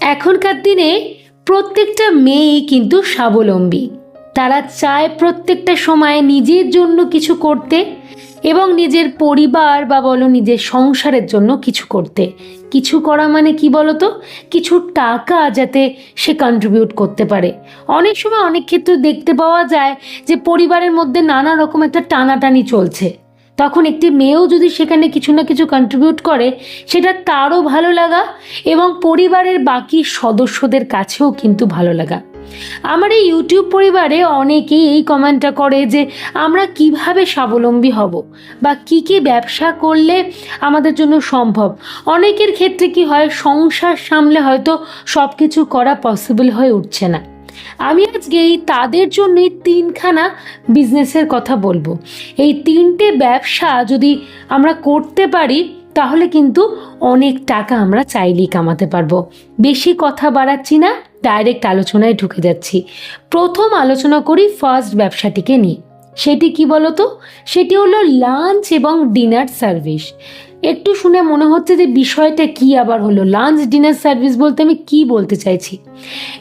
এখনকার দিনে প্রত্যেকটা মেয়েই কিন্তু স্বাবলম্বী। তারা চায় প্রত্যেকটা সময় নিজের জন্য কিছু করতে এবং নিজের পরিবার বা বলো নিজের সংসারের জন্য কিছু করতে। কিছু করা মানে কি বলো তো কিছু টাকা যাতে সে কন্ট্রিবিউট করতে পারে। অনেক সময় অনেক ক্ষেত্রে দেখতে পাওয়া যায় যে পরিবারের মধ্যে নানা রকম একটা টানাটানি চলছে। তখন একটি মেয়েও যদি সেখানে কিছু না কিছু কন্ট্রিবিউট করে, সেটা তারও ভালো লাগা এবং পরিবারের বাকি সদস্যদের কাছেও কিন্তু ভালো লাগা। আমার এই ইউটিউব পরিবারে অনেকেই এই কমেন্টটা করে যে, আমরা কীভাবে স্বাবলম্বী হব বা কি কি ব্যবসা করলে আমাদের জন্য সম্ভব? অনেকের ক্ষেত্রে কি হয়, সংসার সামলে হয়তো সব কিছু করা পসিবল হয়ে উঠছে না। আমি আজকে এই তাদের জন্যই তিনখানা বিজনেসের কথা বলব। এই তিনটে ব্যবসা যদি আমরা করতে পারি, তাহলে কিন্তু অনেক টাকা আমরা চাইলেই কামাতে পারব। বেশি কথা বাড়াচ্ছি না ডাইরেক্ট আলোচনায় ঢুকে যাচ্ছি। প্রথম আলোচনা করি ফার্স্ট ব্যবসাটিকে নিয়ে। সেটি কি বলতো? সেটি হলো লাঞ্চ এবং ডিনার সার্ভিস একটু শুনে মনে হচ্ছে যে বিষয়টা কি আবার হলো? লাঞ্চ ডিনার সার্ভিস বলতে আমি কি বলতে চাইছি?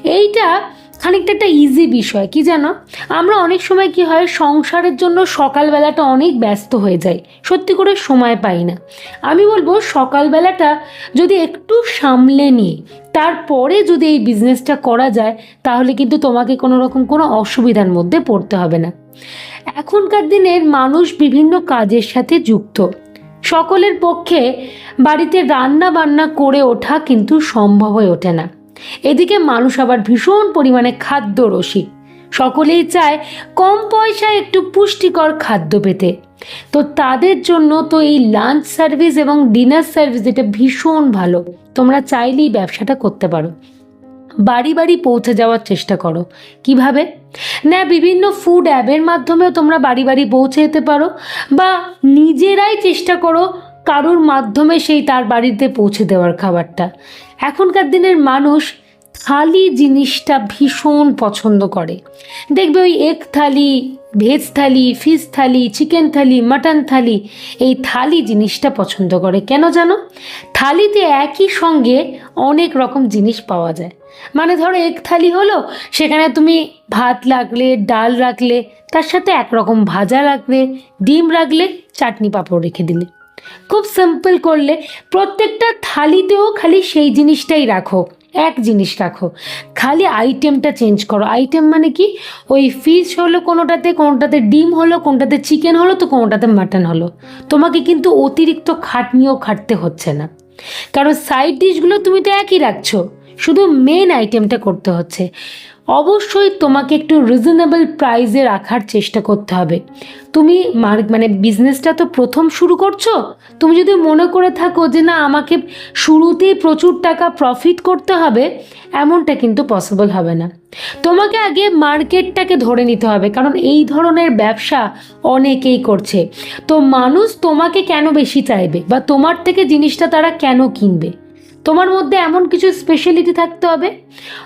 এইটা খানিকটা একটা ইজি বিষয়, কি জানো? আমরা অনেক সময় কি হয়, সংসারের জন্য সকালবেলাটা অনেক ব্যস্ত হয়ে যায় সত্যি করে সময় পাই না। আমি বলব, সকালবেলাটা যদি একটু সামলে নিয়ে তারপরে যদি এই বিজনেসটা করা যায়, তাহলে কিন্তু তোমাকে কোনো রকম কোনো অসুবিধার মধ্যে পড়তে হবে না। এখনকার দিনের মানুষ বিভিন্ন কাজের সাথে যুক্ত। সকলের পক্ষে বাড়িতে রান্না বান্না করে ওঠা কিন্তু সম্ভব হয়ে ওঠে না। এদিকে মানুষ আবার ভীষণ পরিমাণে খাদ্য রসিক সকলেই চায় কম পয়সায় একটু পুষ্টিকর খাদ্য পেতে। তো তাদের জন্য তো এই লাঞ্চ সার্ভিস এবং ডিনার সার্ভিস এটা ভীষণ ভালো। তোমরা চাইলেই ব্যবসাটা করতে পারো। বাড়ি বাড়ি পৌঁছে যাওয়ার চেষ্টা করো। কীভাবে? না, বিভিন্ন ফুড অ্যাপের মাধ্যমেও তোমরা বাড়ি বাড়ি পৌঁছে যেতে পারো বা নিজেরাই চেষ্টা করো কারোর মাধ্যমে সেই তার বাড়িতে পৌঁছে দেওয়ার খাবারটা। এখনকার দিনের মানুষ থালি জিনিসটা ভীষণ পছন্দ করে। দেখবে ওই এক thali veg thali fish thali chicken thali mutton thali, এই থালি জিনিসটা পছন্দ করে। কেন জানো? থালিতে একই সঙ্গে অনেক রকম জিনিস পাওয়া যায়। মানে ধরো এক থালি হলো, সেখানে তুমি ভাত রাখলে, ডাল রাখলে, তার সাথে একরকম ভাজা রাখলে, ডিম রাখলে, চাটনি পাঁপড় রেখে দিলে। খুব সিম্পল করলে প্রত্যেকটা থালিতেও খালি সেই জিনিসটাই রাখো, এক জিনিস রাখো। খালি আইটেমটা চেঞ্জ করো। আইটেম মানে কি? ওই ফিশ হলো কোনোটাতে কোনোটাতে ডিম হলো, কোনোটাতে চিকেন হলো, তো কোনোটাতে মাটন হলো। তোমাকে কিন্তু অতিরিক্ত খাটনিও খাটতে হচ্ছে না। কারণ সাইড ডিশগুলো তুমি তো একই রাখছো। শুধু মেন আইটেমটা করতে হচ্ছে। অবশ্যই তোমাকে একটু রিজনেবল প্রাইসে রাখার চেষ্টা করতে হবে। তুমি মানে বিজনেসটা তো প্রথম শুরু করছ, তুমি যদি মনে করে থাকো যে না, আমাকে শুরুতেই প্রচুর টাকা প্রফিট করতে হবে, এমনটা কিন্তু পসিবল হবে না। তোমাকে আগে মার্কেটটাকে ধরে নিতে হবে, কারণ এই ধরনের ব্যবসা অনেকেই করছে। তো মানুষ তোমাকে কেন বেশি চাইবে? বা তোমার থেকে জিনিসটা তারা কেন কিনবে? তোমার মধ্যে এমন কিছু স্পেশালিটি থাকতে হবে?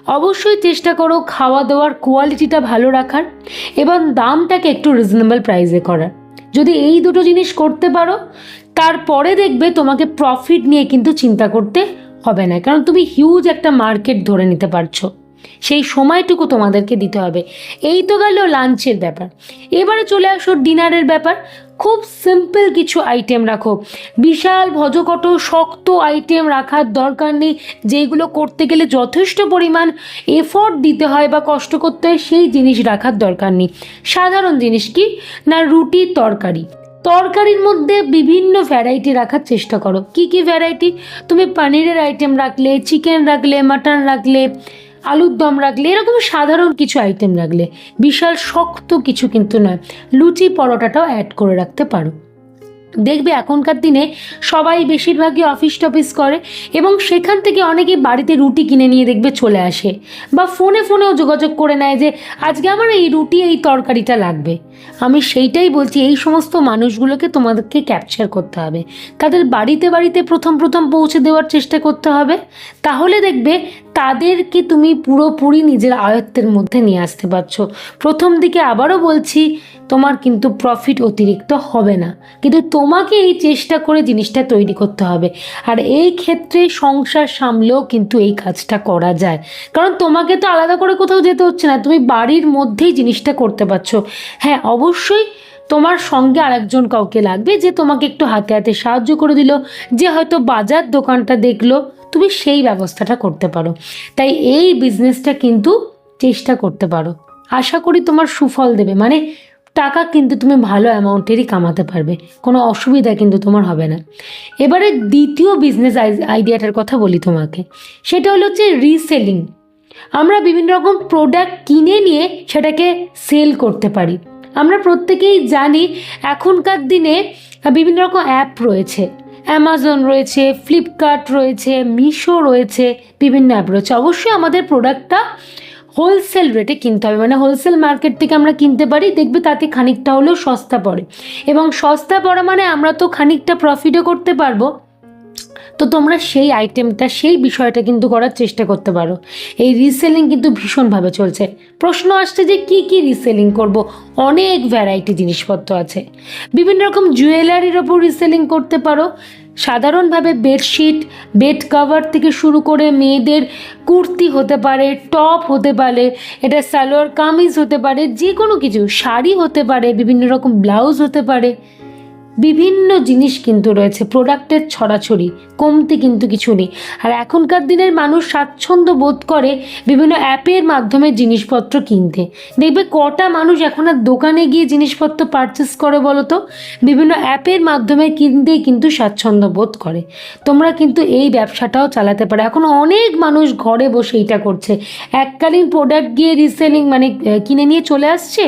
অবশ্যই চেষ্টা করো খাওয়া দাওয়ার কোয়ালিটিটা ভালো রাখার এবং দামটাকে একটু রিজনেবল প্রাইসে করার। যদি এই দুটো জিনিস করতে পারো, তারপরে দেখবে তোমাকে প্রফিট নিয়ে কিন্তু চিন্তা করতে হবে না। কারণ তুমি হিউজ একটা মার্কেট ধরে নিতে পারছ। সেই সময়টুকু তোমাদেরকে দিতে হবে। এই তো গেল লাঞ্চের ব্যাপার। এবারে চলে আসো ডিনারের ব্যাপার। খুব সিম্পল কিছু আইটেম রাখো। বিশাল ভজকট শক্ত আইটেম রাখার দরকার নেই যেগুলো করতে গেলে যথেষ্ট পরিমাণ এফোর্ট দিতে হয় বা কষ্ট করতে হয়, সেই জিনিস রাখার দরকার নেই। সাধারণ জিনিস কি? না, রুটি তরকারি। তরকারির মধ্যে বিভিন্ন ভ্যারাইটি রাখার চেষ্টা করো। কি কি ভ্যারাইটি তুমি পনিরের আইটেম রাখলে চিকেন রাখলে মাটন রাখলে আলুর দম রাখলে, এরকম সাধারণ কিছু আইটেম রাখলে, বিশাল শক্ত কিছু কিন্তু নয়, লুচি পরোটাটাও অ্যাড করে রাখতে পারো। দেখবে এখনকার দিনে সবাই বেশিরভাগই অফিস টফিস করে এবং সেখান থেকে অনেকে বাড়িতে রুটি কিনে নিয়ে দেখবে চলে আসে বা ফোনে ফোনেও যোগাযোগ করে নেয় যে, আজকে আমার এই রুটি, এই তরকারিটা লাগবে। আমি সেইটাই বলছি, এই সমস্ত মানুষগুলোকে তোমাদেরকে ক্যাপচার করতে হবে। তাদের বাড়িতে বাড়িতে প্রথম প্রথম পৌঁছে দেওয়ার চেষ্টা করতে হবে। তাহলে দেখবে তাদেরকে তুমি পুরোপুরি নিজের আয়ত্তের মধ্যে নিয়ে আসতে পারছ। প্রথম দিকে আবারও বলছি, তোমার কিন্তু প্রফিট অতিরিক্ত হবে না। কিন্তু তোমাকে এই চেষ্টা করে জিনিসটা তৈরি করতে হবে। আর এই ক্ষেত্রে সংসার সামলেও কিন্তু এই কাজটা করা যায়। কারণ তোমাকে তো আলাদা করে কোথাও যেতে হচ্ছে না। তুমি বাড়ির মধ্যেই জিনিসটা করতে পারছ। হ্যাঁ অবশ্যই তোমার সঙ্গে আরেকজন কাউকে লাগবে যে তোমাকে একটু হাতে হাতে সাহায্য করে দিল, যে হয়তো বাজার দোকানটা দেখল। তুমি সেই ব্যবস্থাটা করতে পারো। তাই এই বিজনেসটা কিন্তু চেষ্টা করতে পারো। আশা করি তোমার সুফল দেবে। মানে টাকা কিন্তু তুমি ভালো অ্যামাউন্টেরই কামাতে পারবে। কোনো অসুবিধা কিন্তু তোমার হবে না। এবারে দ্বিতীয় বিজনেস আইডিয়াটার কথা বলি তোমাকে। সেটা হলো হচ্ছে রিসেলিং আমরা বিভিন্ন রকম প্রোডাক্ট কিনে নিয়ে সেটাকে সেল করতে পারি। আমরা প্রত্যেকেই জানি, এখনকার দিনে বিভিন্ন রকম অ্যাপ রয়েছে। অ্যামাজন রয়েছে ফ্লিপকার্ট রয়েছে মিশো রয়েছে, বিভিন্ন অ্যাপ রয়েছে। অবশ্যই আমাদের প্রোডাক্টটা হোলসেল রেটে কিনতে হবে। মানে হোলসেল মার্কেট থেকে আমরা কিনতে পারি, দেখবে তাতে খানিকটা হলেও সস্তা পড়ে। এবং সস্তা পড়া মানে আমরা তো খানিকটা প্রফিটও করতে পারব। তো তোমরা সেই আইটেমটা সেই বিষয়টা কিন্তু করার চেষ্টা করতে পারো। এই রিসেলিং কিন্তু ভীষণভাবে চলছে। প্রশ্ন আসছে যে কি কি রিসেলিং করব? অনেক ভ্যারাইটি জিনিসপত্র আছে। বিভিন্ন রকম জুয়েলারির ওপর রিসেলিং করতে পারো। সাধারণভাবে বেডশিট বেড কভার থেকে শুরু করে মেয়েদের কুর্তি হতে পারে টপ হতে পারে, এটা সালোয়ার কামিজ হতে পারে যে কোনো কিছু, শাড়ি হতে পারে, বিভিন্ন রকম ব্লাউজ হতে পারে। বিভিন্ন জিনিস কিন্তু রয়েছে প্রোডাক্টের ছড়াছড়ি, কমতি কিন্তু কিছু নেই। আর এখনকার দিনের মানুষ স্বাচ্ছন্দ্য বোধ করে বিভিন্ন অ্যাপের মাধ্যমে জিনিসপত্র কিনতে। দেখবে কটা মানুষ এখন আর দোকানে গিয়ে জিনিসপত্র পারচেস করে বলো তো বিভিন্ন অ্যাপের মাধ্যমে কিনতেই কিন্তু স্বাচ্ছন্দ্য বোধ করে। তোমরা কিন্তু এই ব্যবসাটাও চালাতে পারো। এখন অনেক মানুষ ঘরে বসে এটা করছে। এককালীন প্রোডাক্ট গিয়ে রিসেলিং মানে কিনে নিয়ে চলে আসছে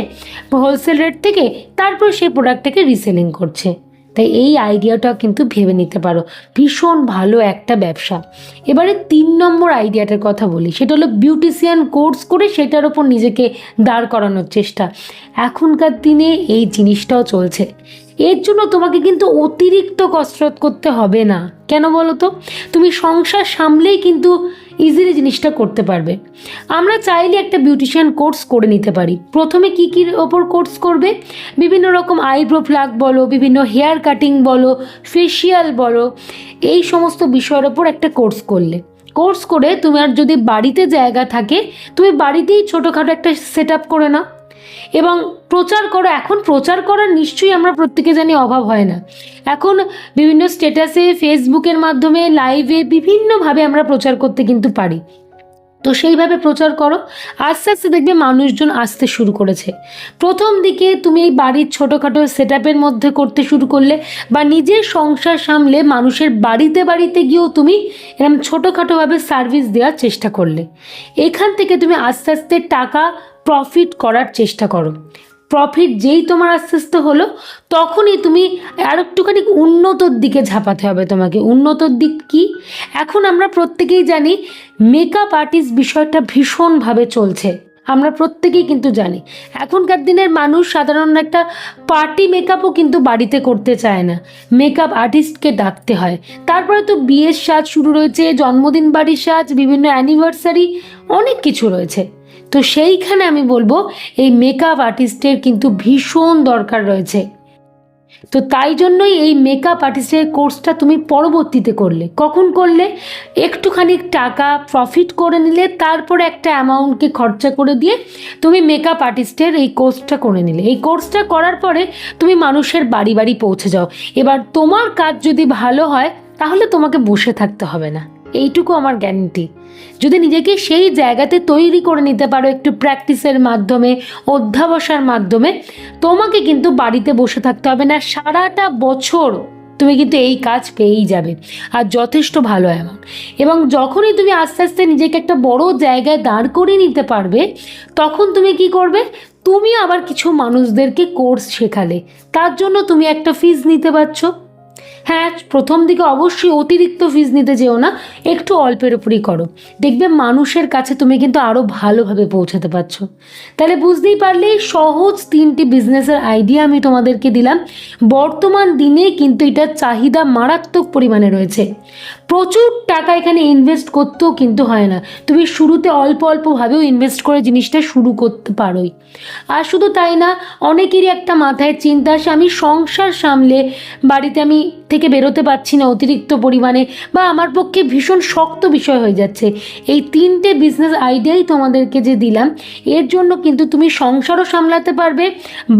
হোলসেল রেট থেকে, তারপর সেই প্রোডাক্টটাকে রিসেলিং করছে। তাই এই আইডিয়াটা কিন্তু ভেবে নিতে পারো। ভীষণ ভালো একটা ব্যবসা। এবারে তিন নম্বর আইডিয়াটার কথা বলি, সেটা হলো বিউটিশিয়ান কোর্স করে সেটার ওপর নিজেকে দাঁড় করানোর চেষ্টা। এখনকার দিনে এই জিনিসটাও চলছে। এর জন্য তোমাকে কিন্তু অতিরিক্ত কসরত করতে হবে না। কেন বলো তো? তুমি সংসার সামলেই কিন্তু ইজিলি জিনিসটা করতে পারবে। আমরা চাইলে একটা বিউটিশিয়ান কোর্স করে নিতে পারি। প্রথমে কি কী ওপর কোর্স করবে? বিভিন্ন রকম আইব্রো ফ্লাগ বলো, বিভিন্ন হেয়ার কাটিং বলো, ফেশিয়াল বলো, এই সমস্ত বিষয়ের ওপর একটা কোর্স করলে। কোর্স করে তুমি আর যদি বাড়িতে জায়গা থাকে, তুমি বাড়িতেই ছোটোখাটো একটা সেট করে নাও। এবং প্রচার করো, এখন প্রচার করার নিশ্চয়ই আমরা প্রত্যেকে জানি অভাব হয় না। এখন বিভিন্ন স্টেটাসে ফেসবুকের মাধ্যমে লাইভে বিভিন্নভাবে আমরা প্রচার করতে কিন্তু পারি। তো সেইভাবে প্রচার করো, আস্তে আস্তে দেখবে মানুষজন আসতে শুরু করেছে। প্রথম দিকে তুমি এই বাড়ির ছোটোখাটো সেট মধ্যে করতে শুরু করলে বা নিজের সংসার সামলে মানুষের বাড়িতে বাড়িতে গিয়েও তুমি এরকম ছোটোখাটোভাবে সার্ভিস দেওয়ার চেষ্টা করলে। এখান থেকে তুমি আস্তে আস্তে টাকা প্রফিট করার চেষ্টা করো। প্রফিট যেই তোমার আস্তে আস্তে হলো, তখনই তুমি আর একটুখানি উন্নতর দিকে ঝাঁপাতে হবে তোমাকে। উন্নতর দিক কি? এখন আমরা প্রত্যেকেই জানি মেকআপ আর্টিস্ট বিষয়টা ভীষণভাবে চলছে। আমরা প্রত্যেকেই কিন্তু জানি, এখনকার দিনের মানুষ সাধারণ একটা পার্টি মেকআপও কিন্তু বাড়িতে করতে চায় না। মেকআপ আর্টিস্টকে ডাকতে হয়। তারপরে তো বিয়ের সাজ শুরু রয়েছে, জন্মদিন বাড়ির সাজ, বিভিন্ন অ্যানিভার্সারি অনেক কিছু রয়েছে। তো সেইখানে আমি বলব এই মেকআপ আর্টিস্টের কিন্তু ভীষণ দরকার রয়েছে। তো তাই জন্যই এই মেকআপ আর্টিস্টের কোর্সটা তুমি পরবর্তীতে করলে। কখন করলে? একটুখানি টাকা প্রফিট করে নিলে, তারপরে একটা অ্যামাউন্টকে খরচা করে দিয়ে তুমি মেকআপ আর্টিস্টের এই কোর্সটা করে নিলে। এই কোর্সটা করার পরে তুমি মানুষের বাড়ি বাড়ি পৌঁছে যাও। এবার তোমার কাজ যদি ভালো হয়, তাহলে তোমাকে বসে থাকতে হবে না। এইটুকু আমার গ্যারান্টি যদি নিজেকে সেই জায়গাতে তৈরি করে নিতে পারো একটু প্র্যাকটিসের মাধ্যমে, অধ্যাবসার মাধ্যমে, তোমাকে কিন্তু বাড়িতে বসে থাকতে হবে না। সারাটা বছর তুমি কিন্তু এই কাজ পেয়েই যাবে, আর যথেষ্ট ভালো অ্যামাউন্ট এবং যখনই তুমি আস্তে আস্তে নিজেকে একটা বড় জায়গায় দাঁড় করিয়ে নিতে পারবে, তখন তুমি কি করবে? তুমি আবার কিছু মানুষদেরকে কোর্স শেখালে। তার জন্য তুমি একটা ফিজ নিতে পারছ। হ্যাঁ প্রথম দিকে অবশ্যই অতিরিক্ত ফিজ নিতে যেও না, একটু অল্পের উপরই করো। দেখবে মানুষের কাছে তুমি কিন্তু আরও ভালোভাবে পৌঁছাতে পারছ। তাহলে বুঝতেই পারলে সহজ তিনটি বিজনেসের আইডিয়া আমি তোমাদেরকে দিলাম। বর্তমান দিনে কিন্তু এটার চাহিদা মারাত্মক পরিমাণে রয়েছে। প্রচুর টাকা এখানে ইনভেস্ট করতেও কিন্তু হয় না। তুমি শুরুতে অল্প অল্পভাবেও ইনভেস্ট করে জিনিসটা শুরু করতে পারোই। আর শুধু তাই না, অনেকেরই একটা মাথায় চিন্তা আসে, আমি সংসার সামলে বাড়িতে আমি থেকে বেরোতে পারছি না অতিরিক্ত পরিমাণে বা আমার পক্ষে ভীষণ শক্ত বিষয় হয়ে যাচ্ছে। এই তিনটে বিজনেস আইডিয়াই তোমাদেরকে যে দিলাম, এর জন্য কিন্তু তুমি সংসারও সামলাতে পারবে,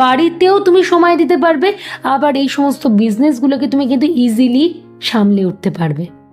বাড়িতেও তুমি সময় দিতে পারবে, আবার এই সমস্ত বিজনেসগুলোকে তুমি কিন্তু ইজিলি সামলে উঠতে পারবে।